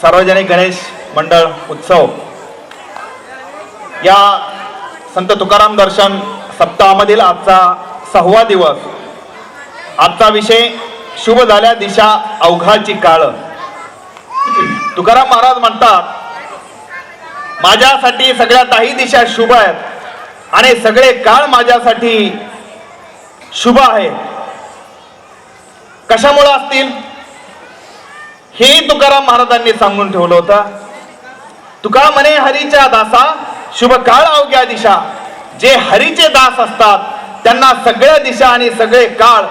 सार्वजनिक गणेश मंडळ उत्सव. या संत तुकाराम दर्शन सप्ताहामधील आजचा सहावा दिवस. आजचा विषय शुभ झाल्या दिशा अवघाची काळ. तुकाराम महाराज म्हणतात माझ्यासाठी सगळ्या काही दिशा शुभ आहेत आणि सगळे काळ माझ्यासाठी शुभ आहे कशामुळे असतील? हे तुकाराम महाराजांनी सांगून ठेवलं होतं. तुका म्हणे हरीच्या दासा शुभ काळ अवघ्या दिशा. जे हरीचे दास असतात त्यांना सगळ्या दिशा आणि सगळे काळ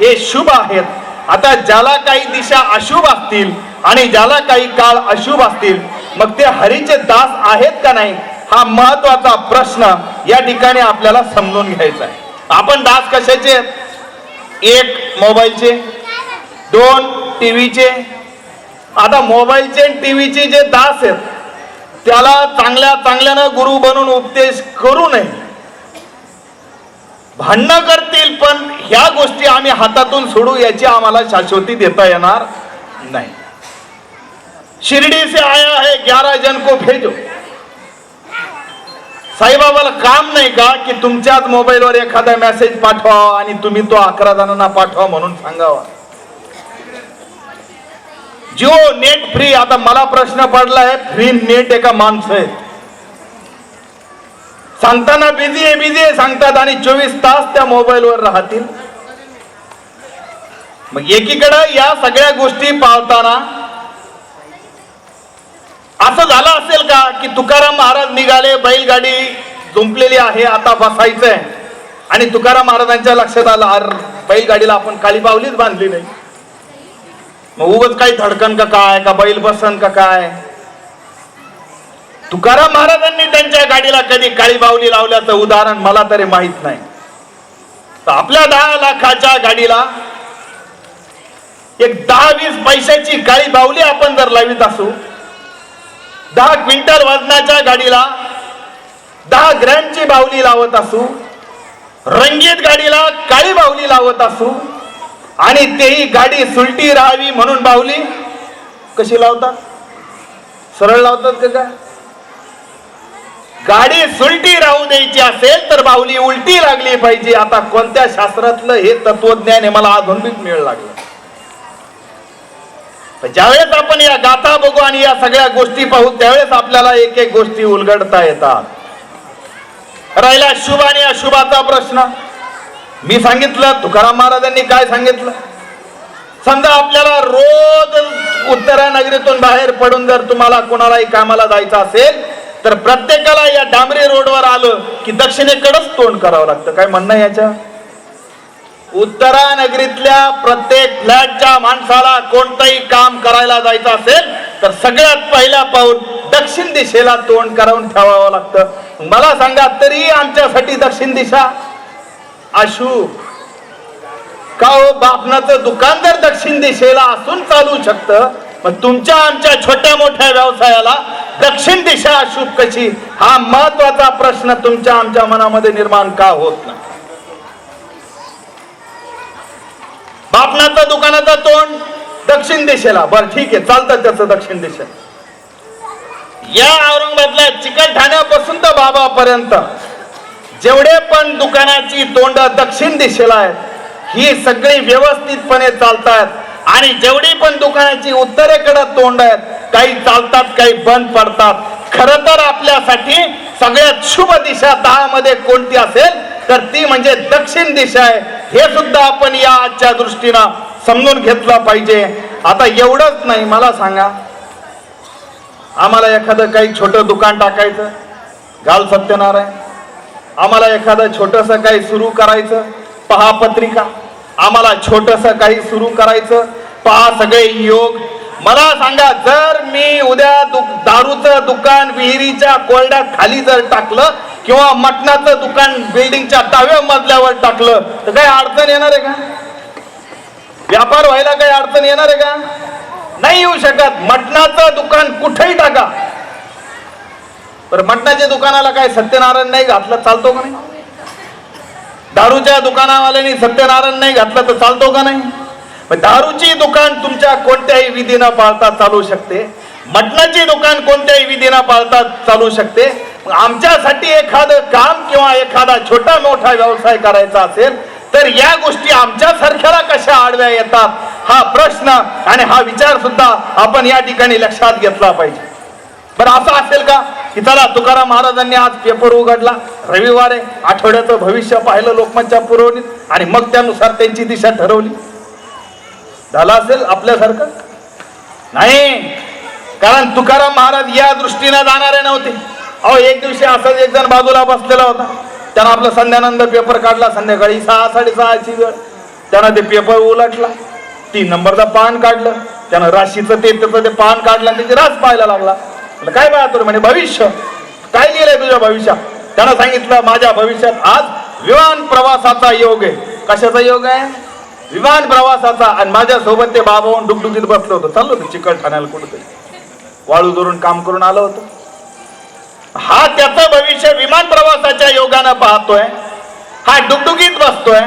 हे शुभ आहेत. आता ज्याला काही दिशा अशुभ असतील आणि ज्याला काही काळ अशुभ असतील मग ते हरीचे दास आहेत का नाही हा महत्त्वाचा प्रश्न या ठिकाणी आपल्याला समजून घ्यायचा आहे. आपण दास कशाचे? एक मोबाईलचे दोन टीव्हीचे आता मोबाईलचे टीव्हीचे जे दास आहेत त्याला चांगल्या चांगल्यानं गुरु बनून उपदेश करू नये. भांडणं करतील पण ह्या गोष्टी आम्ही हातातून सोडू याची आम्हाला शाश्वती देता येणार नाही. शिर्डी से आया है ग्यारह जन को भेजो. साईबाबाला काम नाही का की तुमच्याच मोबाईलवर एखादा मेसेज पाठवा आणि तुम्ही तो अकरा जणांना पाठवा म्हणून सांगावा? जिओ नेट फ्री आता मला प्रश्न पडलाय फ्री नेट एका माणसं आहे सांगताना बिझी आहे बिझी आहे सांगतात आणि चोवीस तास त्या मोबाईलवर राहतील. मग एकीकडे या सगळ्या गोष्टी पाळताना असं झालं असेल का की तुकाराम महाराज निघाले बैलगाडी जुंपलेली आहे आता बसायचंय. आणि तुकाराम महाराजांच्या लक्षात आलं अर बैलगाडीला आपण काळी पावलीच बांधली नाही. मग उगच काही धडकन का काय का बैल बसन का काय? तुकाराम महाराजांनी त्यांच्या गाडीला कधी काळी बावली लावल्याचं उदाहरण मला तरी माहीत नाही. तर आपल्या दहा लाखाच्या गाडीला एक दहा वीस पैशाची काळी बावली आपण जर लावित असू दहा क्विंटल वजनाच्या गाडीला दहा ग्रॅमची बावली लावत असू रंगीत गाडीला काळी बावली लावत असू आणि तेही गाडी सुलटी राहावी म्हणून बावली कशी लावतात? सरळ लावतात का गाडी सुलटी राहू द्यायची असेल तर बावली उलटी लागली पाहिजे. आता कोणत्या शास्त्रातलं हे तत्वज्ञान हे मला आधुनिक मिळ लागलं? ज्यावेळेस आपण या गाथा बघू आणि या सगळ्या गोष्टी पाहू त्यावेळेस आपल्याला एक एक गोष्टी उलगडता येतात. राहिला शुभ आणि अशुभाचा प्रश्न. मी सांगितलं तुकाराम महाराजांनी काय सांगितलं? समजा आपल्याला रोज उत्तरा नगरीतून बाहेर पडून जर तुम्हाला कोणालाही कामाला जायचं असेल तर प्रत्येकाला या डांबरी रोडवर आलं की दक्षिणेकडेच तोंड करावं लागतं. काय म्हणणं याच्या उत्तरा नगरीतल्या प्रत्येक फ्लॅटच्या माणसाला कोणतंही काम करायला जायचं असेल तर सगळ्यात पहिला पाऊल दक्षिण दिशेला तोंड करावून ठेवावं लागतं. मला सांगा तरी आमच्यासाठी दक्षिण दिशा अशुभ का हो बापनाचं दुकानदार दक्षिण दिशेला असून चालू शकतं पण तुमच्या आमच्या छोट्या मोठ्या व्यवसायाला दक्षिण दिशा अशुभ कशी? हा महत्त्वाचा प्रश्न तुमच्या आमच्या मनामध्ये निर्माण का होत नाही? बापनाचं दुकानाचं तोंड दक्षिण दिशेला. बरं ठीक आहे चालतं त्याचं दक्षिण दिशेला. या औरंगाबादला चिकलठाण्यापासून तर बाबापर्यंत. जेवढे पण दुकानाची तोंड दक्षिण दिशेला आहेत ही सगळी व्यवस्थितपणे चालतात. आणि जेवढी पण दुकानाची उत्तरेकडे तोंड आहेत काही चालतात काही बंद पडतात. खर तर आपल्यासाठी सगळ्यात शुभ दिशा दहा मध्ये कोणती असेल तर ती म्हणजे दक्षिण दिशा आहे. हे सुद्धा आपण या आजच्या दृष्टीनं समजून घेतलं पाहिजे. आता एवढंच नाही मला सांगा. आम्हाला एखादं काही छोटं दुकान टाकायचं? घाल सत्यनारायण. आम्हाला एखादं छोटंसं काही सुरू करायचं पहा पत्रिका. आम्हाला छोटंसं काही सुरू करायचं पहा सगळे योग. मला सांगा जर मी उद्या दु दारूचं दुकान विहिरीच्या कोरड्यात खाली जर टाकलं किंवा मटणाचं दुकान बिल्डिंगच्या दहाव्या मजल्यावर टाकलं तर काही अडचण येणार आहे का? व्यापार व्हायला काही अडचण येणार आहे का? नाही येऊ शकत. मटणाचं दुकान कुठेही टाका. बरं मटणाच्या दुकानाला काय सत्यनारायण नाही घातलं चालतो का नाही? दारूच्या दुकानावाल्याने सत्यनारायण नाही घातलं तर चालतो का नाही? पण दारूची दुकान तुमच्या कोणत्याही विधीनं पाळता चालू शकते. मटणाची दुकान कोणत्याही विधीनं पाळता चालू शकते. आमच्यासाठी एखादं काम किंवा एखादा छोटा मोठा व्यवसाय करायचा असेल तर या गोष्टी आमच्यासारख्याला कशा आडव्या येतात हा प्रश्न आणि हा विचार सुद्धा आपण या ठिकाणी लक्षात घेतला पाहिजे. बरं असं असेल का? की चला तुकाराम महाराजांनी आज पेपर उघडला. रविवार आहे आठवड्याचं भविष्य पाहिलं लोकमतच्या पुरवणीत आणि मग त्यानुसार त्यांची दिशा ठरवली. झालं असेल आपल्यासारखं? नाही. कारण तुकाराम महाराज या दृष्टीने जाणारे नव्हते. अहो एक दिवशी असंच एक जण बाजूला बसलेला होता. त्यानं आपला संध्यानंद पेपर काढला. संध्याकाळी सहा साडेसहाची वेळ. त्यानं ते पेपर उलटला. तीन नंबरचा पान काढलं. त्यानं राशीचं ते त्याचं ते पान काढलं आणि त्याची रास पाहायला लागला. म्हणलं, काय पाहतो म्हणे? भविष्य. काय लिहिलंय तुझ्या भविष्यात? त्यानं सांगितलं माझ्या भविष्यात आज विमान प्रवासाचा योग आहे. कशाचा योग आहे? विमान प्रवासाचा. आणि माझ्यासोबत ते ते होऊन डुगडुगीत बसलं होतं. चाललो होतं चिकलठाण्याला कुठं कुठंतरी. वाळू धरून काम करून आलं होतं. हा त्याचं भविष्य विमान प्रवासाच्या योगानं पाहतोय. हा डुगडुगीत बसतोय.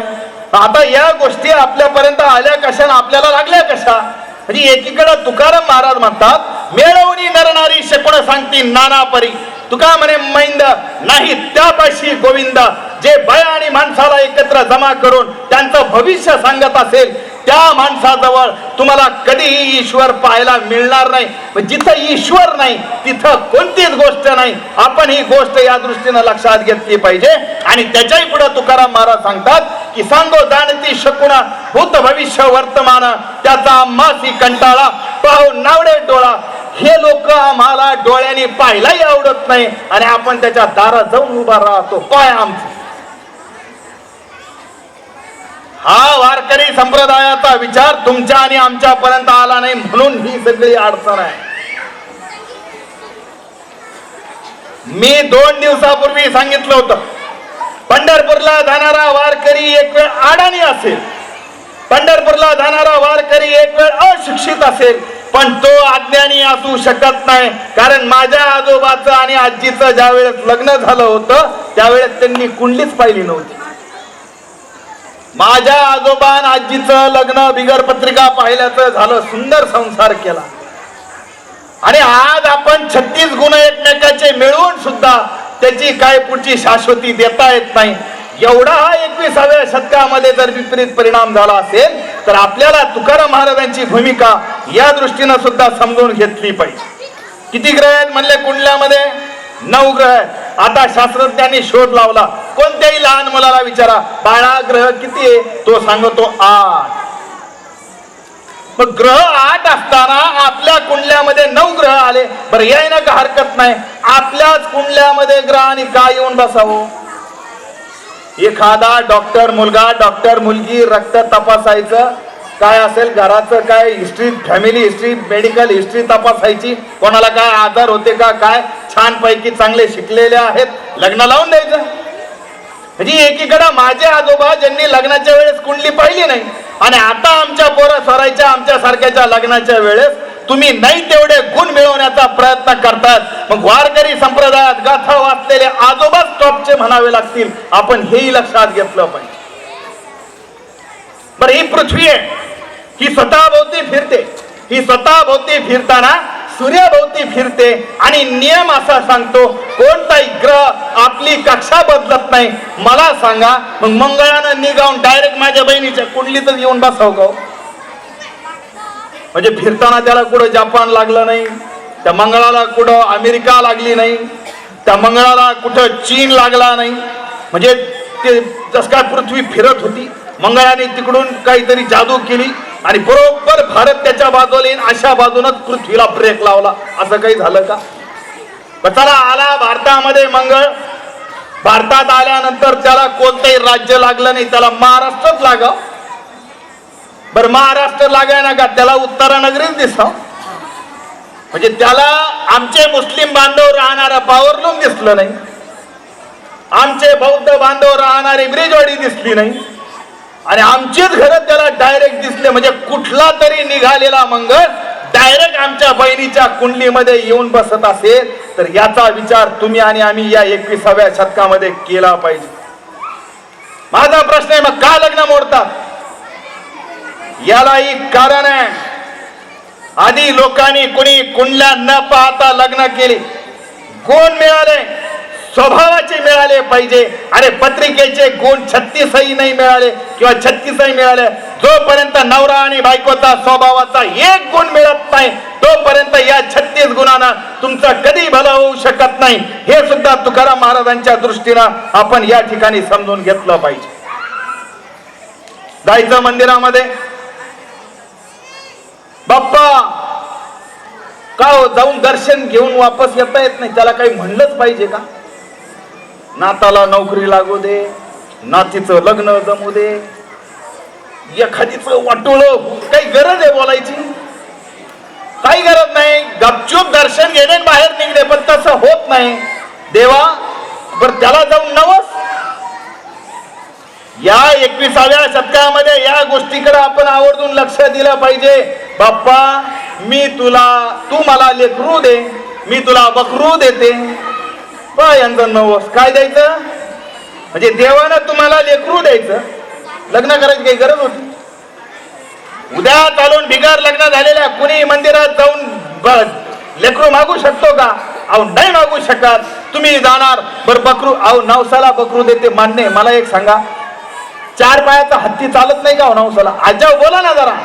आता या गोष्टी आपल्यापर्यंत आल्या कशा आपल्याला लागल्या कशा? म्हणजे एकीकडं तुकाराम महाराज म्हणतात मिळवणी नरणारी शकून सांगती नाना परी. तुका म्हणे मैंद नाही त्यापाशी गोविंद. जे भय आणि माणसाला एकत्र जमा करून त्यांचं भविष्य सांगत असेल त्या माणसाजवळ तुम्हाला कधीही ईश्वर पाहायला मिळणार नाही. जिथं ईश्वर नाही तिथं कोणतीच गोष्ट नाही. आपण ही गोष्ट या दृष्टीनं लक्षात घेतली पाहिजे. आणि त्याच्याही पुढे तुकाराम महाराज सांगतात की सांगो जाणती शकुणा भूत भविष्य वर्तमान त्याचा मासी कंटाळा पाहू नावडे डोळा. हे लोक आम्हाला डोळ्याने पाहायलाही आवडत नाही आणि आपण त्याच्या दारात जाऊन उभा राहतो. पाय आमचं. हा वारकरी संप्रदायाचा विचार तुमच्या आणि आमच्या पर्यंत आला नाही म्हणून ही सगळी अडचण आहे. मी दोन दिवसापूर्वी सांगितलं होतं पंढरपूरला जाणारा वारकरी एक वेळ अडाणी असेल. पंढरपूरला जाणारा वारकरी एक वेळ अशिक्षित असेल पण तो अज्ञानी असू शकत नाही. कारण माझ्या आजोबाचं आणि आजीचं ज्या वेळेस लग्न झालं होतं त्यावेळेस त्यांनी कुंडलीच पाहिली नव्हती. माझ्या आजोबा आजीचं लग्न बिगर पत्रिका पाहिल्याचं झालं सुंदर संसार केला. आणि आज आपण छत्तीस गुण एकमेकाचे मिळवून सुद्धा त्याची काय पुढची शाश्वती देता येत नाही. एवढा हा एकविसाव्या शतकामध्ये जर विपरीत परिणाम झाला असेल तर आपल्याला तुकाराम महाराजांची भूमिका या दृष्टीनं सुद्धा समजून घेतली पाहिजे. किती ग्रह आहेत म्हणले कुंडल्यामध्ये? नऊ ग्रह आहेत. आता शास्त्रज्ञांनी शोध लावला. कोणत्याही लहान मुलाला विचारा बाळा ग्रह किती आहे? तो सांगतो आठ. मग ग्रह आठ असताना आपल्या कुंडल्यामध्ये नऊ ग्रह आले. बरं यायला का हरकत नाही. आपल्याच कुंडल्यामध्ये ग्रहाने का येऊन बसावं? एखादा डॉक्टर मुलगा डॉक्टर मुलगी रक्त तपासायचं काय असेल घराचं काय history family history medical history तपासायची? कोणाला काय आजार होते का काय? छानपैकी चांगले शिकलेले आहेत. लग्न लावून द्यायचं. म्हणजे एकीकडे माझे आजोबा ज्यांनी लग्नाच्या वेळेस कुंडली पाहिली नाही आणि आता आमच्या पोरं स्वरायच्या आमच्या सारख्याच्या लग्नाच्या वेळेस तुम्ही नाही तेवढे गुण मिळवण्याचा प्रयत्न करतात. मग वारकरी संप्रदायात गाथा वाचलेले आजोबाच टॉपचे म्हणावे लागतील. आपण हेही लक्षात घेतलं पाहिजे. बरं ही पृथ्वी आहे. ही स्वतः भोवती फिरते. ही स्वतः भोवती फिरताना सूर्याभोवती फिरते आणि नियम असा सांगतो कोणताही ग्रह आपली कक्षा बदलत नाही. मला सांगा मग मंगळानं निघावून डायरेक्ट माझ्या बहिणीच्या कुंडलीतच येऊन बसाव का हो? म्हणजे फिरताना त्याला कुठं जपान लागलं नाही त्या मंगळाला कुठं अमेरिका लागली नाही त्या मंगळाला कुठं चीन लागला नाही. म्हणजे ते जस काय पृथ्वी फिरत होती मंगळाने तिकडून काहीतरी जादू केली आणि बरोबर भारत त्याच्या बाजूला येईन अशा बाजूनच पृथ्वीला ब्रेक लावला. असं काही झालं का? मग चला आला भारतामध्ये मंगळ. भारतात आल्यानंतर त्याला कोणतंही राज्य लागलं नाही त्याला महाराष्ट्रच लागाव. बर महाराष्ट्र लागाय ना का? त्याला उत्तरानगरीच दिसतो. म्हणजे त्याला आमचे मुस्लिम बांधव राहणारा पावरलूम दिसलं नाही. आमचे बौद्ध बांधव राहणारी ब्रिजवाडी दिसली नाही. आणि आमचीच घरं त्याला डायरेक्ट दिसले. म्हणजे कुठला तरी निघालेला मंगळ डायरेक्ट आमच्या बहिणीच्या कुंडलीमध्ये येऊन बसत असेल तर याचा विचार तुम्ही आणि आम्ही या एकविसाव्या शतकामध्ये केला पाहिजे. माझा प्रश्न आहे मग का लग्न मोडतात? याला एक कारण आहे. आधी लोकांनी कुणी कुंडल्या न पाहता लग्न केले. गुण मिळाले स्वभावाचे मिळाले पाहिजे. अरे पत्रिकेचे गुण छत्तीसही नाही मिळाले किंवा छत्तीसही मिळाले. जोपर्यंत नवरा आणि बायकोचा स्वभावाचा एक गुण मिळत नाही तोपर्यंत या छत्तीस गुणांना तुमचं कधी भलं होऊ शकत नाही. हे सुद्धा तुकाराम महाराजांच्या दृष्टीनं आपण या ठिकाणी समजून घेतलं पाहिजे. जायचं मंदिरामध्ये बाप्पा का जाऊन दर्शन घेऊन वापस येता येत नाही. त्याला काही म्हणलंच पाहिजे का? नाताला नोकरी लागू दे नातीचं लग्न जमू दे. एखादीच वाटोळ काही गरज आहे बोलायची? काही गरज नाही. गपचूप दर्शन घेणे आणि बाहेर निघणे पण तसं होत नाही. देवा बर त्याला जाऊन नवस. या एकविसाव्या शतकामध्ये या गोष्टीकडे आपण आवर्जून लक्ष दिलं पाहिजे. बाप्पा मी तुला तू मला लेकरू दे मी तुला बकरू देते. यांचं नवस काय द्यायचं? म्हणजे देवानं तुम्हाला लेकरू द्यायचं. लग्न करायची काही गरज होती. उद्या चालून बिगार लग्न झालेल्या कुणी मंदिरात जाऊन ब- लेकरू मागू शकतो का? अहो नाही मागू शकत. तुम्ही जाणार. बर बकरू अहो नवसाला बकरू देते मान्य मला एक सांगा. चार पायाचा हत्ती चालत नाही का हो नवसाला? आजाव बोला ना जरा.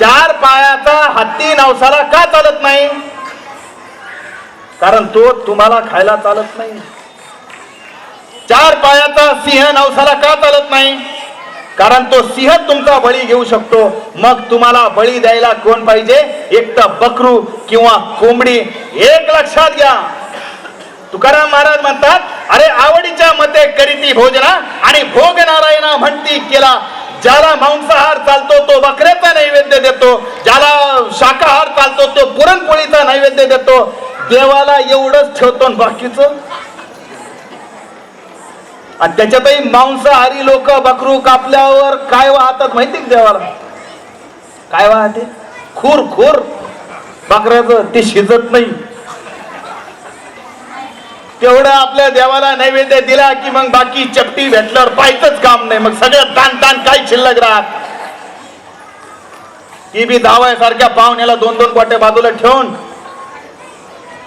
चार पायाचा हत्ती नवसाला का चालत नाही? कारण तो तुम्हाला खायला चालत नाही. चार पायाचा सिंह नवसाला का चालत नाही? कारण तो सिंह तुमचा बळी घेऊ शकतो. मग तुम्हाला बळी द्यायला कोण पाहिजे? एक तर बकरू किंवा कोंबडी. एक लक्षात घ्या. तुकाराम महाराज म्हणतात अरे आवडीच्या मते करीती भोजना आणि भोग नारायणा म्हणती केला. ज्याला मांसाहार चालतो तो बकऱ्याचा नैवेद्य देतो. ज्याला शाकाहार चालतो तो पुरणपोळीचा नैवेद्य देतो. देवाला एवढंच ठेवतो आणि बाकीचं? आणि त्याच्यातही मांसाहारी लोक बकरू कापल्यावर काय वाहतात माहिती का देवाला? काय वाहते? खूर खूर. बकऱ्याचं ते शिजत नाही. तेवढं आपल्या देवाला नैवेद्य दिला की मग बाकी चपटी भेटल्यावर पाहायचंच काम नाही मग सगळं ताण ताण काय शिल्लक राहत? ती बी सारख्या पाहुण्याला दोन दोन गोटे बाजूला ठेवून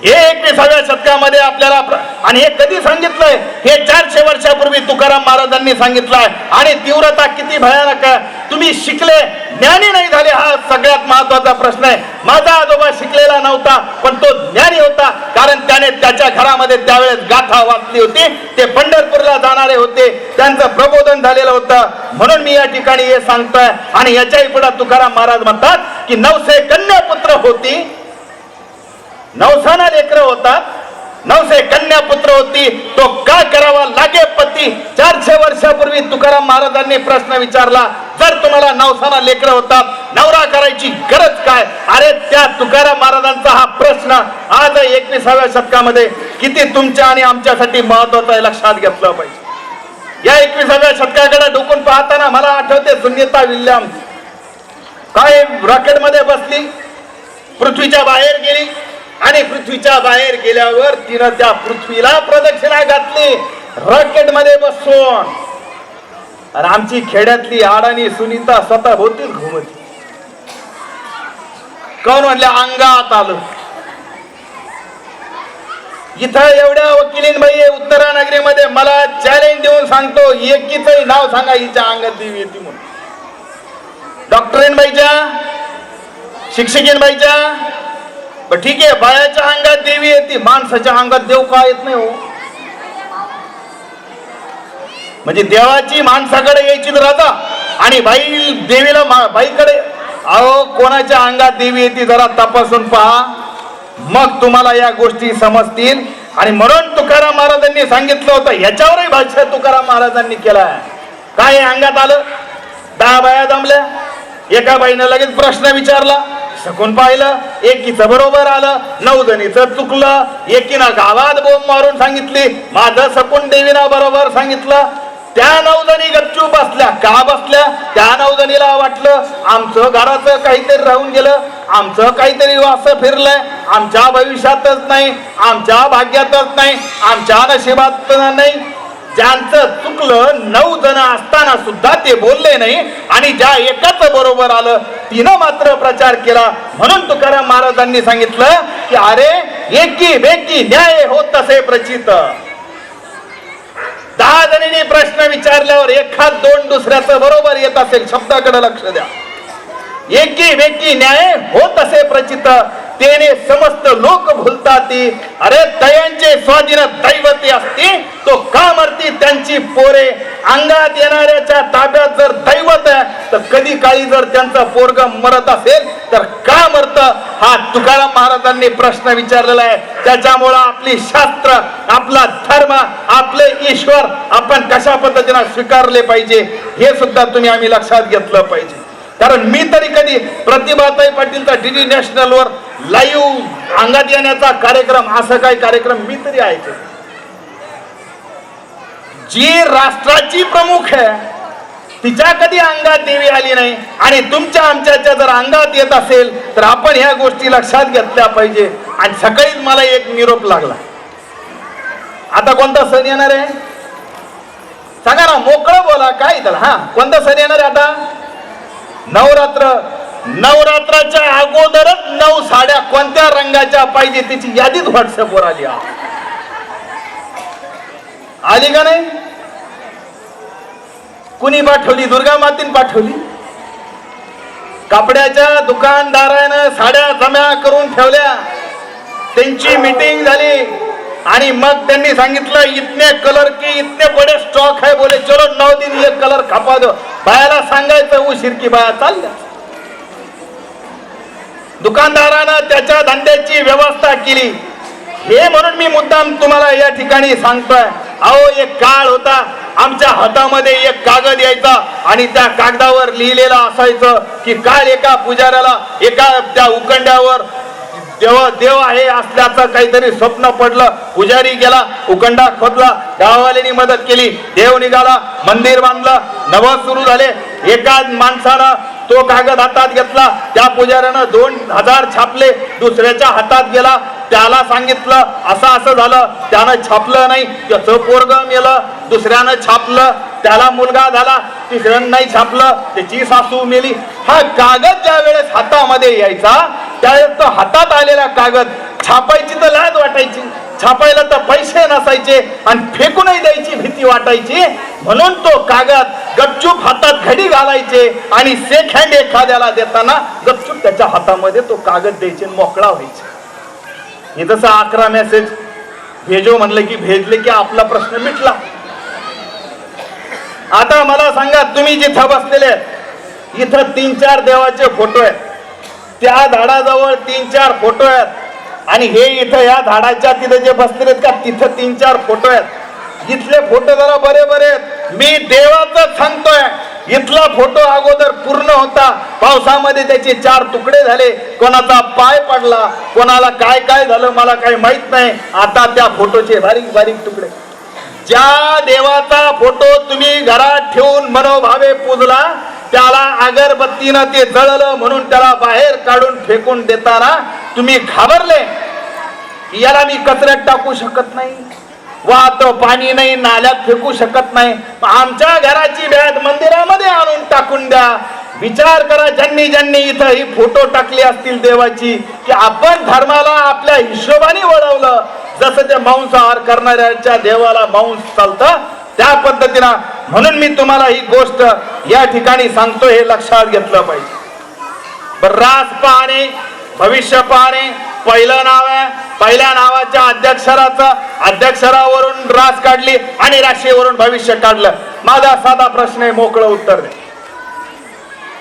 हे एकविसाव्या शतकामध्ये आपल्याला आणि हे कधी सांगितलंय? हे चारशे वर्षापूर्वी तुकाराम महाराजांनी सांगितलंय. आणि तीव्रता किती भयानक आहे. तुम्ही शिकले ज्ञानी नाही झाले हा सगळ्यात महत्त्वाचा प्रश्न आहे. माझा आजोबा शिकलेला नव्हता पण तो ज्ञानी होता कारण त्याने त्याच्या घरामध्ये त्यावेळेस गाथा वाचली होती. ते पंढरपूरला जाणारे होते. त्यांचं प्रबोधन झालेलं होतं. म्हणून मी या ठिकाणी हे सांगतोय. आणि याच्याही पुढे तुकाराम महाराज म्हणतात की नवसे कन्या पुत्र होती नवसाना लेकर होता. नवसे कन्या पुत्र होती. तो का करावा लागे पती. चारशे वर्षापूर्वी तुकाराम महाराजांनी प्रश्न विचारला जर तुम्हाला नवसाना लेकर होता नवरा करायची गरज काय? अरे त्या तुकाराम महाराजांचा हा प्रश्न आज एकविसाव्या शतकामध्ये किती तुमच्या आणि आमच्यासाठी महत्त्वाचा आहे लक्षात घेतलं पाहिजे. या एकविसाव्या शतकाकडे डोकून पाहताना मला आठवते सुनीता विल्यम. काय रॉकेटमध्ये बसली पृथ्वीच्या बाहेर गेली आणि पृथ्वीच्या बाहेर गेल्यावर तिनं त्या पृथ्वीला प्रदक्षिणा घातली. रॉकेटमध्ये बसून. आणि आमची खेड्यातली आडाणी सुनीता स्वतः होती घुमत. कोण म्हणल्या अंगात आलं. इथं एवढ्या वकिलीन बाई उत्तरा नगरीमध्ये मला चॅलेंज देऊन सांगतो एकीच नाव सांगा हिच्या अंगात देवी येते म्हणून. डॉक्टरीन बाईच्या शिक्षिकेन बाईच्या बर ठीक आहे बायाच्या अंगात देवी येते माणसाच्या अंगात देव का येत नाही हो? म्हणजे देवाची माणसाकडे यायची राजा आणि बाई देवीला बाईकडे. अहो कोणाच्या अंगात देवी येते जरा तपासून पहा. मग तुम्हाला या गोष्टी समजतील. आणि म्हणून तुकाराम महाराजांनी सांगितलं होतं याच्यावरही भाष्य तुकाराम महाराजांनी केलाय. काय हे अंगात आलं? दहा बाया जमल्या एका बाईनं लगेच प्रश्न विचारला. शकून पाहिलं एकीचं बरोबर आलं नऊ जणीचं चुकलं एकीनं गावात बोंब मारून सांगितली माझं सपून देवीनं बरोबर सांगितलं. त्या नऊ जणी गपचूप बसल्या का बसल्या? त्या नऊ जणीला वाटलं आमचं घराचं काहीतरी राहून गेलं आमचं काहीतरी असं फिरलंय आमच्या भविष्यातच नाही आमच्या भाग्यातच नाही आमच्या नशिबात नाही. ज्यांचं चुकलं नऊ जण असताना सुद्धा ते बोलले नाही. आणि ज्या एकाच बरोबर आलं तिनं मात्र प्रचार केला. म्हणून तुकाराम महाराजांनी सांगितलं की अरे एकी बेकी न्याय होत तसे प्रचित. दहा जणींनी प्रश्न विचारल्यावर एखाद दोन दुसऱ्याचं बरोबर येत असेल शब्दाकडे लक्ष द्या. एकी वेकी न्याय होत असे प्रचित. तेने समस्त लोक भुलताती. अरे तयांचे स्वाधीन दैवते असते तो का मरती? त्यांची पोरे अंगात येणाऱ्याच्या ताब्यात जर दैवत आहे तर कधी काळी जर त्यांचा पोरग मरत असेल तर का मरत? हा तुकाराम महाराजांनी प्रश्न विचारलेला आहे. त्याच्यामुळं आपली शास्त्र आपला धर्म आपले ईश्वर आपण कशा पद्धतीनं स्वीकारले पाहिजे हे सुद्धा तुम्ही आम्ही लक्षात घेतलं पाहिजे. कारण मी तरी कधी प्रतिभाताई पाटीलचा डीडी नॅशनल वर लाईव्ह अंगात येण्याचा कार्यक्रम असा काही कार्यक्रम मी तरी ऐकतो जी राष्ट्राची प्रमुख आहे तिच्या कधी अंगात देवी आली नाही आणि तुमच्या आमच्याच्या जर अंगात येत असेल तर आपण ह्या गोष्टी लक्षात घेतल्या पाहिजे. आणि सकाळीच मला एक निरोप लागला. आता कोणता सण येणार आहे? सांगा ना मोकळं बोला काय त्याला हा कोणता सण येणार आहे आता? नवरात्र नवरात्राच्या अगोदरच नऊ साड्या कोणत्या रंगाच्या पाहिजे त्याची यादीच व्हॉट्सअपवर आली आली का नाही? कुणी पाठवली? दुर्गा मातीन पाठवली? कपड्याच्या दुकानदारानं साड्या जम्या करून ठेवल्या. त्यांची मीटिंग झाली. आणि मग त्यांनी सांगितलं इतने कलर की इतने बडे स्टॉक है बोले चलो नौ दिन ये कलर खपा दो। बायाला सांगायचं उशीर की बाया चालल्या दुकानदारानं त्याच्या धंद्याची व्यवस्था केली. हे म्हणून मी मुद्दाम तुम्हाला या ठिकाणी सांगतोय अहो एक काळ होता आमच्या हातामध्ये एक कागद यायचा आणि त्या कागदावर लिहिलेलं असायचं की काल एका पुजाऱ्याला एका त्या उकंड्यावर देव देव आहे असल्याचं काहीतरी स्वप्न पडलं पुजारी गेला उकंडा खोदला गाववाल्यांनी मदत केली. देव निघाला मंदिर बांधलं नवं सुरू झाले. एका माणसानं तो कागद हातात घेतला. त्या पुजाऱ्यानं दोन हजार छापले दुसऱ्याच्या हातात गेला. त्याला सांगितलं असं असं झालं त्यानं छापलं नाही. त्याचं पोरग मेलं दुसऱ्यानं छापलं. त्याला मुलगा झाला तिसऱ्यानं नाही छापलं. त्याची सासू मेली. हा कागद ज्या वेळेस हातामध्ये यायचा त्यावेळेस तो हातात आलेला कागद छापायची तर लाज वाटायची. छापायला तर पैसे नसायचे आणि फेकूनही द्यायची भीती वाटायची. म्हणून तो कागद गपचूप हातात घडी घालायचे आणि सेक हँड एखाद्याला देताना गपचूप त्याच्या हातामध्ये तो कागद द्यायचे मोकळा व्हायचे. हे जसं अकरा मेसेज भेजो म्हणलं की भेजले की आपला प्रश्न मिटला. आता मला सांगा तुम्ही जिथं बसलेले आहेत, इथं तीन चार देवाचे फोटो आहेत. त्या झाडाजवळ तीन चार फोटो आहेत. आणि हे इथं या झाडाच्या तिथं जे बसलेले आहेत का तिथं तीन चार फोटो आहेत. इथले फोटो जरा बरे बरे आहेत. मी देवाच सांगतोय. इथला फोटो अगोदर पूर्ण होता. पावसामध्ये त्याचे चार तुकडे झाले. कोणाचा पाय पडला कोणाला काय काय झालं मला काही माहीत नाही. आता त्या फोटोचे बारीक बारीक तुकडे. ज्या देवाचा फोटो तुम्ही घरात ठेवून मनोभावे पूजला त्याला अगरबत्तीनं ते जळलं म्हणून त्याला बाहेर काढून फेकून देताना तुम्ही घाबरले. याला मी कचऱ्यात टाकू शकत नाही. वाहत पाणी नाही नाल्यात फेकू शकत नाही. आमच्या घराची बॅग मंदिरामध्ये आणून टाकून द्या. विचार करा ज्यांनी ज्यांनी इथं ही फोटो टाकले असतील देवाची की आपण धर्माला आपल्या हिशोबाने वळवलं. जसं ते मांसाहार करणाऱ्याच्या देवाला मांस चालतं त्या पद्धतीनं म्हणून मी तुम्हाला ही गोष्ट या ठिकाणी सांगतो हे लक्षात घेतलं पाहिजे. रास पाहणे भविष्य पाहणे पहिलं नाव आहे. पहिल्या नावाच्या अध्यक्षराचं अध्यक्षरावरून रास काढली आणि राशीवरून भविष्य काढलं. माझा साधा प्रश्न आहे मोकळं उत्तर दे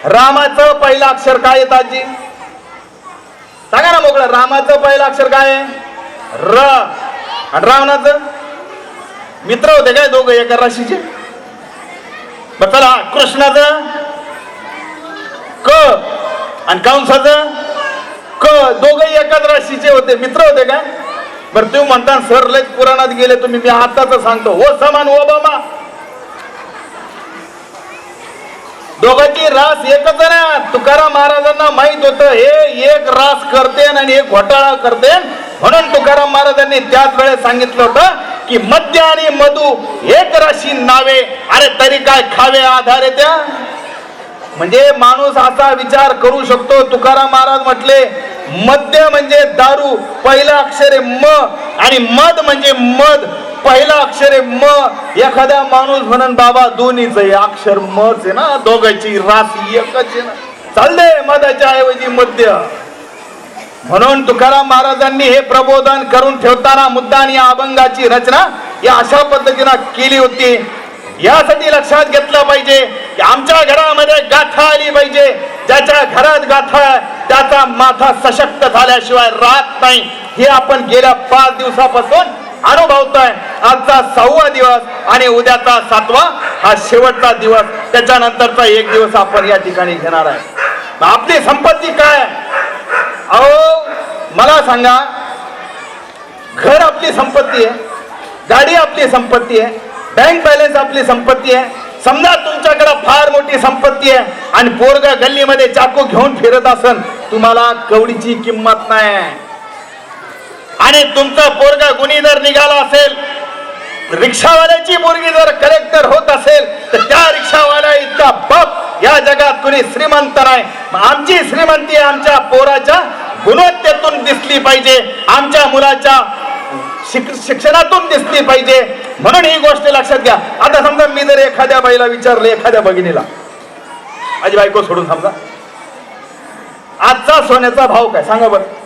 रामाचं पहिलं अक्षर काय आहे ताजी? सांगा ना मोकळं रामाचं पहिलं अक्षर काय आहे? र. आणि रावणाचं? मित्र होते काय दोघं एका राशीचे? बर चला कृष्णाचं क आणि कंसाच क. दोघही एकाच राशीचे होते. मित्र होते का? बरं तुम्ही म्हणता सर लय पुराणात गेले तुम्ही. मी आताच सांगतो. हो समान ओबामा. दोघांची रास एकच आहे ना. तुकाराम महाराजांना माहीत होतं हे एक रास करते आणि एक घोटाळा करते म्हणून तुकाराम महाराजांनी त्याच वेळेस सांगितलं होतं की मद्य आणि मधु एक राशी नावे. अरे तरी काय खावे आधारे त्या म्हणजे माणूस असा विचार करू शकतो तुकाराम महाराज म्हटले मद्य म्हणजे दारू पहिलं अक्षरे म आणि मध म्हणजे मध पहिलं अक्षरे म. एखादा माणूस म्हणून बाबा दोन्हीच आहे अक्षर मच आहे ना दोघांची रास एकच आहे ना. चालले मधाच्या ऐवजी मद्य. म्हणून तुकाराम महाराजांनी हे प्रबोधन करून ठेवताना मुद्दा आणि या अभंगाची रचना या अशा पद्धतीनं केली होती. यासाठी लक्षात घेतलं पाहिजे की आमच्या घरामध्ये गाथा आली पाहिजे. ज्याच्या घरात गाथा त्याचा माथा सशक्त झाल्याशिवाय राहत नाही. हे आपण गेल्या पाच दिवसापासून अनुभवतोय. आजचा सहावा दिवस आणि उद्याचा सातवा हा शेवटचा दिवस. त्याच्यानंतरचा एक दिवस आपण या ठिकाणी घेणार आहे. आपली संपत्ती काय आहे? अहो मला सांगा घर आपली संपत्ती आहे गाडी आपली संपत्ती आहे बँक बॅलन्स आपली संपत्ती आहे समजा तुमच्याकडे फार मोठी संपत्ती आहे आणि पोरगा गल्लीमध्ये चाकू घेऊन फिरत असन तुम्हाला कवडीची किंमत नाही. आणि तुमचा पोरगा गुन्ही जर निघाला असेल रिक्षावाल्याची मुलगी जर कलेक्टर होत असेल तर त्या रिक्षावाल्या इतका बाप या जगात कुणी श्रीमंत नाही. आमची श्रीमंती आमच्या पोराच्या गुणवत्तेतून दिसली पाहिजे. आमच्या मुलाच्या शिक्षणातून दिसली पाहिजे. म्हणून ही गोष्ट लक्षात घ्या. आता समजा मी जर एखाद्या बाईला विचारलं एखाद्या भगिनीला माझी बायको सोडून समजा. आजचा सोन्याचा भाव काय? सांगा बरं.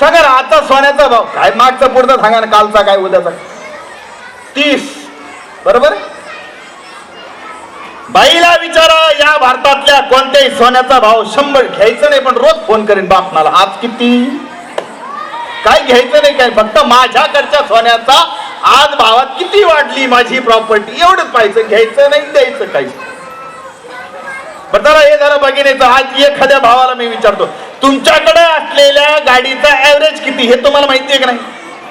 सांगा ना सोन्याचा भाव. काय मागचा पुढचा सांगा ना कालचा काय उद्याचा तीस. बरोबर? बाईला विचारा या भारतातल्या कोणत्याही सोन्याचा भाव शंभर घ्यायचं नाही पण रोज फोन करेन बापनाला आज किती? काय घ्यायचं नाही काय फक्त माझ्याकडच्या सोन्याचा आज भावात किती वाढली माझी प्रॉपर्टी एवढंच पाहिजे घ्यायचं नाही द्यायचं काही बरं जरा हे जरा बघिणीचं आज एखाद्या भावाला मी विचारतो तुमच्याकडे असलेल्या गाडीचा ऍव्हरेज किती? हे तुम्हाला माहिती आहे का नाही?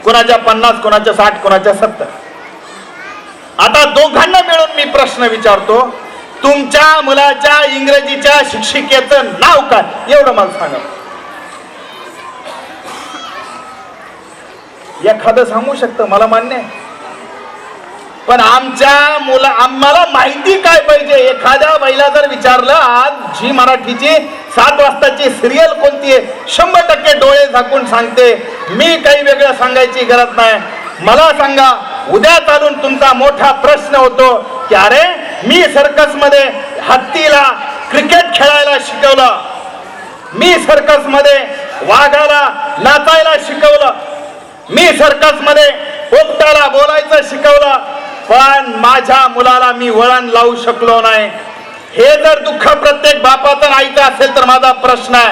कोणाच्या पन्नास कोणाच्या साठ कोणाच्या सत्तर. आता दोघांना मिळून मी प्रश्न विचारतो तुमच्या मुलाच्या इंग्रजीच्या शिक्षिकेचं नाव काय? एवढं मला सांगा. एखादं सांगू शकतं? मला मान्य आहे. पण आमच्या मुला आम्हाला माहिती काय पाहिजे? एखाद्या महिला जर विचारलं आज जी मराठीची सात वाजताची सिरियल कोणती आहे? शंभर टक्के डोळे झाकून सांगते. मी काही वेगळं सांगायची गरज नाही. मला सांगा उद्या चालून तुमचा मोठा प्रश्न होतो की अरे मी सर्कसमध्ये हत्तीला क्रिकेट खेळायला शिकवलं. मी सर्कसमध्ये वाघाला नाचायला शिकवलं. मी सर्कसमध्ये पोपटाला बोलायचं शिकवलं. पण माझ्या मुलाला मी वळण लावू शकलो नाही. हे जर दुःख प्रत्येक बापाचं ऐकत असेल तर माझा प्रश्न आहे.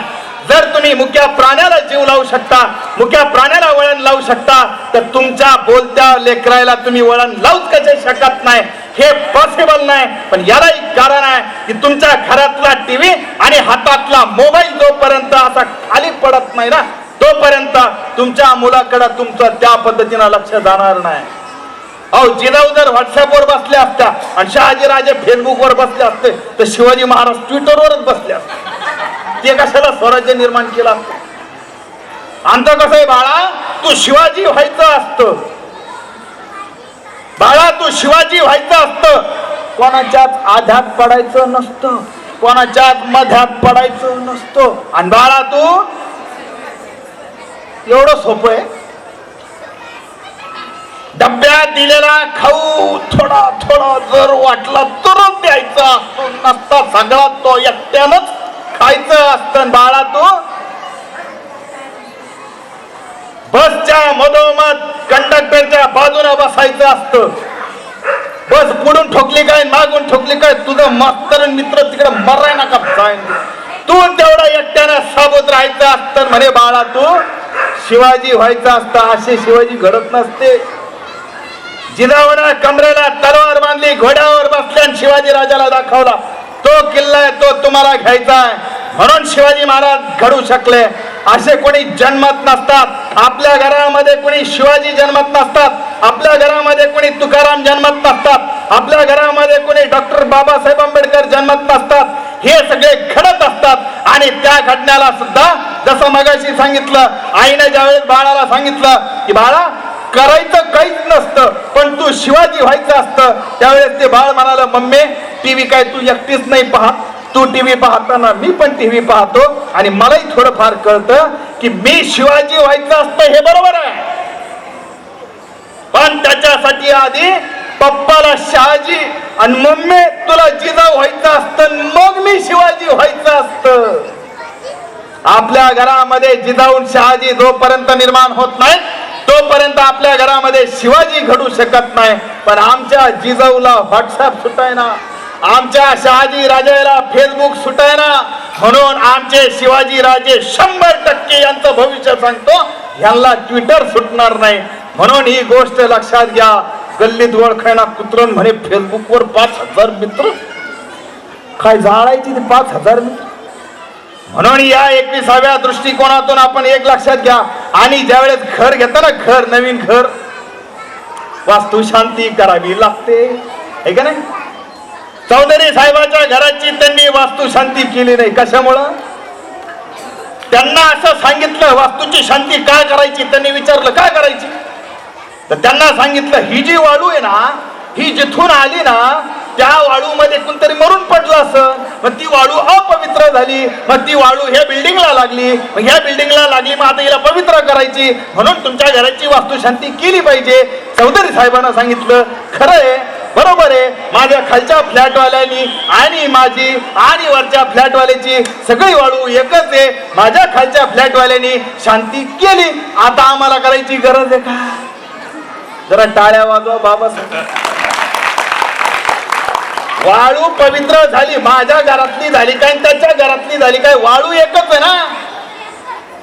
जर तुम्ही मुख्या प्राण्याला जीव लावू शकता मुख्या प्राण्याला वळण लावू शकता तर तुमच्या बोलत्या लेकरायला तुम्ही वळण लावूच कसे शकत नाही? हे पॉसिबल नाही. पण याला एक कारण आहे की तुमच्या घरातला टीव्ही आणि हातातला मोबाईल जोपर्यंत असा खाली पडत नाही ना तोपर्यंत तुमच्या मुलाकडे तुमचं त्या पद्धतीनं लक्ष जाणार नाही. अहो जिनावदर व्हॉट्सअपवर बसल्या असत्या आणि शहाजीराजे फेसबुकवर बसले असते तर शिवाजी महाराज ट्विटरवरच बसले असते. ते कशाला स्वराज्य निर्माण केलं असतं? आमचं कसं आहे बाळा? तू शिवाजी व्हायचं असतं. बाळा तू शिवाजी व्हायचं असतं. कोणाच्याच आध्यात पडायचं नसतं. कोणाच्याच मध्यात पडायचं नसतं. आणि बाळा तू? एवढं सोपं आहे? डब्यात दिलेला खाऊ थोडा थोडा जर वाटला तरच द्यायचा असतो. नसता सगळा तो एकट्यानच खायचं असतं. बाळा तो बसच्या मधोमध कंडक्टरच्या बाजूला बसायचं असतं. बस पुढून ठोकली काय मागून ठोकली काय? तुझं मास्तर मित्र तिकडे मराय नका जाईन. तू तेवढा एकट्यानं साबूत राहायचं असतं. म्हणे बाळा तू शिवाजी व्हायचं असतं. असे शिवाजी घडत नसते. जिजाऊन कमरेला तलवार बांधली घोड्यावर बसल्यान शिवाजी राजाला दाखवला. तो किल्ला आहे तो तुम्हाला घ्यायचा आहे. म्हणून शिवाजी महाराज घडू शकले. असे कोणी जन्मत नसतात. आपल्या घरामध्ये कोणी शिवाजी जन्मत नसतात. आपल्या घरामध्ये कोणी तुकाराम जन्मत नसतात. आपल्या घरामध्ये कोणी डॉक्टर बाबासाहेब आंबेडकर जन्मत नसतात. हे सगळे घडत असतात. आणि त्या घडण्याला सुद्धा जसं मगाशी सांगितलं आईने ज्यावेळेस बाळाला सांगितलं की बाळा करायचं काहीच नसतं पण तू शिवाजी व्हायचं असतं. त्यावेळेस ते बाळ म्हणाला मम्मी टीव्ही काय तू एकटीच नाही पाहत. तू टीव्ही पाहताना मी पण टीव्ही पाहतो. आणि मलाही थोडंफार कळतं की मी शिवाजी व्हायचं असतं हे बरोबर आहे. पण त्याच्यासाठी आधी पप्पाला शहाजी आणि मम्मी तुला जिजाऊ व्हायचं असतं मग मी शिवाजी व्हायचं असतं. आपल्या घरामध्ये जिजाऊन शहाजी जोपर्यंत निर्माण होत नाही तोपर्यंत आपल्या घरामध्ये शिवाजी घडू शकत नाही. पण आमच्या जिजाऊला व्हॉट्सअप सुटायना. आमच्या शहाजी राजाला फेसबुक सुटायना. म्हणून आमचे शिवाजी राजे शंभर टक्के यांचं भविष्य सांगतो यांना ट्विटर सुटणार नाही. म्हणून ही गोष्ट लक्षात घ्या. गल्लीत ओळखायला कुत्रण म्हणे फेसबुकवर पाच हजार मित्र. काय जाळायची ते पाच हजार मित्र? म्हणून या एकविसाव्या दृष्टिकोनातून आपण एक लक्षात घ्या. आणि ज्यावेळेस घर घेता ना घर नवीन घर वास्तू शांती करावी लागते. है का नाही? चौधरी साहेबाच्या घराची त्यांनी वास्तू शांती केली नाही. कशामुळं? त्यांना असं सांगितलं वास्तूची शांती काय करायची? त्यांनी विचारलं काय करायची? तर त्यांना सांगितलं ही जी वाळू आहे ना ही जिथून आली ना त्या वाळूमध्ये कोणतरी मरून पडलं असं मग ती वाळू अपवित्र झाली मग ती वाळू ह्या बिल्डिंगला लागली मग ह्या बिल्डिंगला लागली मग आता हिला पवित्र करायची. म्हणून तुमच्या घराची वास्तुशांती केली पाहिजे. चौधरी साहेबांना सांगितलं खरं आहे बरोबर आहे. माझ्या खालच्या फ्लॅटवाल्यानी आणि माझी आणि वरच्या फ्लॅटवाल्याची सगळी वाळू एकच आहे. माझ्या खालच्या फ्लॅटवाल्यानी शांती केली. आता आम्हाला करायची गरज आहे का? जरा टाळ्या वाजवा बाबा वाळू पवित्र झाली माझ्या घरातली झाली काय आणि त्याच्या घरातली झाली काय? वाळू एकच आहे ना?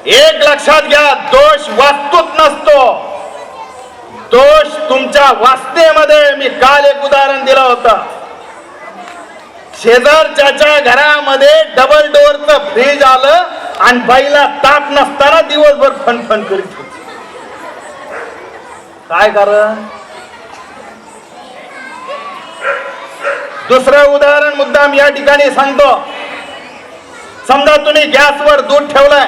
एक लक्षात घ्या दोष वास्तूत नसतो. दोष तुमच्या वास्तेमध्ये. मी काल एक उदाहरण दिलं होतं. शेजारच्या घरामध्ये डबल डोअरचं फ्रीज आलं आणि बाईला ताप नसताना दिवसभर फनफन करीत होती. काय कारण? दुसरं उदाहरण मुद्दाम या ठिकाणी सांगतो. समजा तुम्ही गॅसवर दूध ठेवलाय.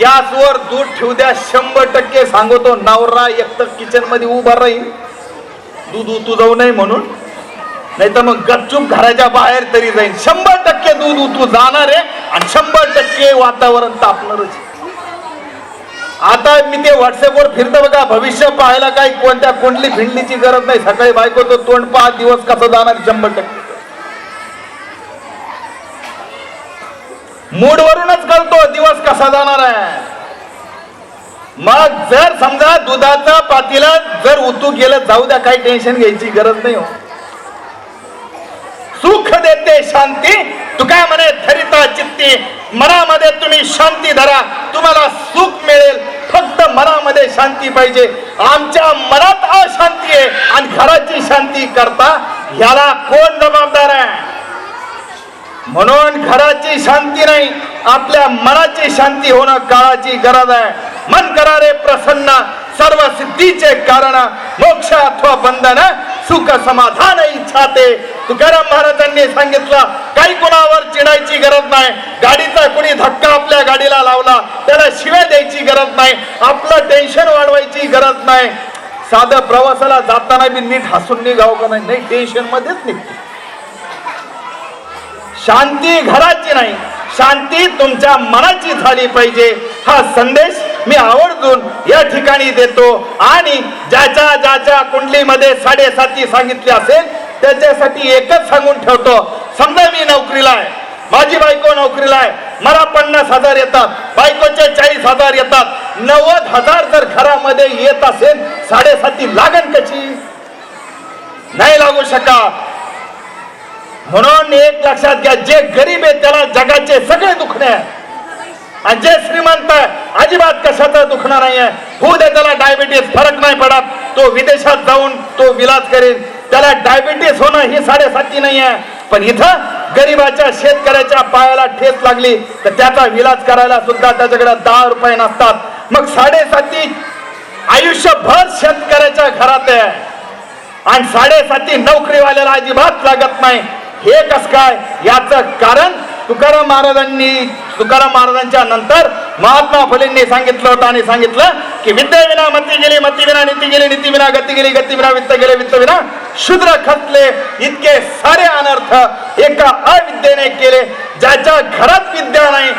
गॅसवर दूध ठेवू द्या शंभर टक्के सांगतो नवरा एक तर किचनमध्ये उभा राहील. दूध उतू जाऊ नये म्हणून. नाही तर मग गपचूप घराच्या बाहेर तरी जाईल शंभर टक्के दूध उतू जाणार आहे आणि शंभर टक्के वातावरण तापणारच आता मी ते व्हॉट्सअपवर फिरतो बघा भविष्य पाहायला काही कोणत्या कुंडली फिंडलीची गरज नाही. सकाळी बायको तो तोंड पाच दिवस कसं जाणार शंभर टक्के. मूड वरूनच कळतो दिवस कसा जाणार आहे. मग जर समजा दुधाचा पातीला जर उतू गेलं जाऊ द्या काही टेन्शन घ्यायची गरज नाही हो. सुख देते शांती. तू काय म्हणे धरिता चित्ती. मनामध्ये तुम्ही शांती धरा. तुम्हाला सुख मिळेल. फक्त मनामध्ये शांती पाहिजे. आमच्या मनात अशांती आहे आणि घराची शांती करता ह्याला कोण जबाबदार आहे? म्हणून घराची शांती नाही आपल्या मनाची शांती होणं काळाची गरज आहे. मन करारे प्रसन्न सर्व सिद्धीचे कारण मोक्ष अथवा बंधन सुख समाधान इच्छाते तुकाराम महाराजांनी सांगितलं काही कोणावर चिडायची गरज नाही. गाडीचा कोणी धक्का आपल्या गाडीला लावला त्याला शिव्या द्यायची गरज नाही. आपलं टेन्शन वाढवायची गरज नाही. साधं प्रवासाला जाताना बी नीट हसून निघाव का नाही टेन्शन मध्येच निघते. शांती घराची नाही. शांती तुमच्या मनाची झाली पाहिजे. हा संदेश मी आवर्जून या ठिकाणी देतो. आणि ज्याच्या ज्याच्या कुंडलीमध्ये साडेसाती सांगितली असेल त्याच्यासाठी एकच सांगून ठेवतो समजा मी नोकरीला आहे माझी बायको नोकरीला आहे मला पन्नास हजार येतात बायकोचे चाळीस हजार येतात नव्वद हजार जर घरामध्ये येत असेल साडेसाती लागन कशी? नाही लागू शकत. म्हणून एक लक्षात घ्या जे गरीब आहे त्याला जगाचे सगळे दुखणे आहे आणि जे श्रीमंत आहे अजिबात कशाचं दुखणं नाही आहे होऊ दे त्याला डायबिटीस फरक नाही पडत. तो विदेशात जाऊन तो विलाज करेल त्याला डायबिटीस होणं ही साडेसाती नाही आहे. पण इथं गरीबाच्या शेतकऱ्याच्या पायाला ठेस लागली. तर त्याचा विलाज करायला सुद्धा त्याच्याकडे दहा रुपये नसतात. मग साडेसाती आयुष्यभर शेतकऱ्याच्या घरात आहे. आणि साडेसाती नोकरीवाल्याला अजिबात लागत नाही. हे कस काय? याच कारण तुकाराम महाराजांनी तुकाराम महाराजांच्या नंतर महात्मा फुलेंनी सांगितलं होतं आणि सांगितलं की विद्येविना मती गेली मती विना नीती गेली नीती विना गती गेली गती विना वित्त गेले वित्त विना शूद्र खचले इतके सारे अनर्थ एका अविद्येने केले ज्याच्या घरात विद्या नाही